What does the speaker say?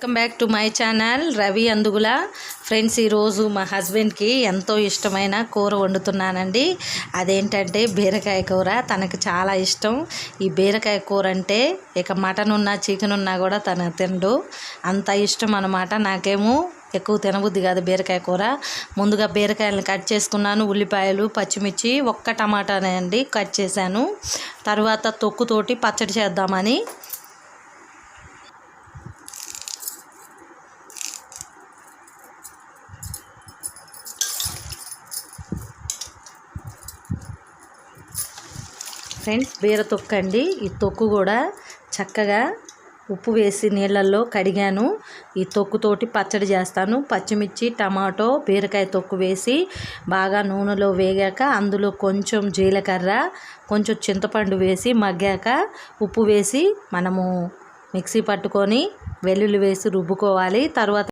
Welcome back to my channel Ravi Andugula friends ఈరోజు మా హస్బెండ్కి ఎంతో ఇష్టమైన కూర వండుతున్నానండి. అదేంటంటే బీరకాయ కూర. తనకు చాలా ఇష్టం. ఈ బీరకాయ కూర అంటే ఇక మటన్ ఉన్నా చికెన్ ఉన్నా కూడా తన తినడు అంత ఇష్టం అనమాట నాకేమో ఎక్కువ తినబుద్ది కాదు బీరకాయ కూర. ముందుగా బీరకాయలను కట్ చేసుకున్నాను. ఉల్లిపాయలు పచ్చిమిర్చి ఒక్క టమాటానే అండి కట్ చేశాను. తర్వాత తొక్కుతోటి పచ్చడి చేద్దామని ఫ్రెండ్స్ బీర తొక్కు అండి. ఈ తొక్కు కూడా చక్కగా ఉప్పు వేసి నీళ్ళల్లో కడిగాను. ఈ తొక్కుతోటి పచ్చడి చేస్తాను. పచ్చిమిర్చి టమాటో బీరకాయ తొక్కు వేసి బాగా నూనెలో వేగాక అందులో కొంచెం జీలకర్ర కొంచెం చింతపండు వేసి మగ్గాక ఉప్పు వేసి మనము మిక్సీ పట్టుకొని వెల్లుల్లి వేసి రుబ్బుకోవాలి. తర్వాత